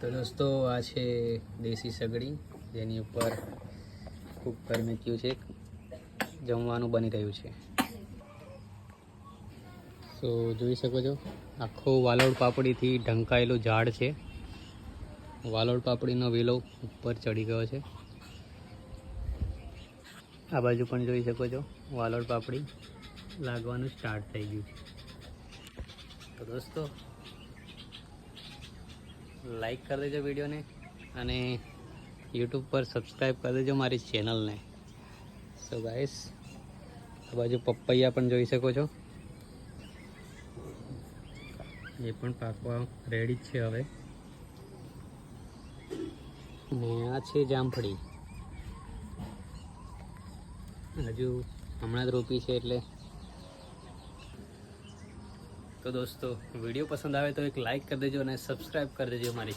તો દોસ્તો, આ છે દેશી સગડી, જેની ઉપર કુકર મૂક્યું છે. જમવાનું બની રહ્યું છે. તો જોઈ શકો છો, આખો વાલોડ પાપડીથી ઢંકાયેલું ઝાડ છે. વાલોડ પાપડીનો વેલો ઉપર ચડી ગયો છે. આ બાજુ પણ જોઈ શકો છો, વાલોડ પાપડી લાગવાનું સ્ટાર્ટ થઈ ગયું છે. તો દોસ્તો લાઈક કરી દેજો વિડીયોને અને યુટ્યુબ પર સબસ્ક્રાઈબ કરી દેજો મારી ચેનલને સો ગાઈસ આ બાજુ પપૈયા પણ જોઈ શકો છો. એ પણ પાકવા રેડી જ છે હવે. ને આ છે જામફળી. હજુ હમણાં જ રોપી છે એટલે તો દોસ્તો, વીડિયો પસંદ આવે તો એક લાઈક કરી દેજો અને સબસ્ક્રાઈબ કરી દેજો મારી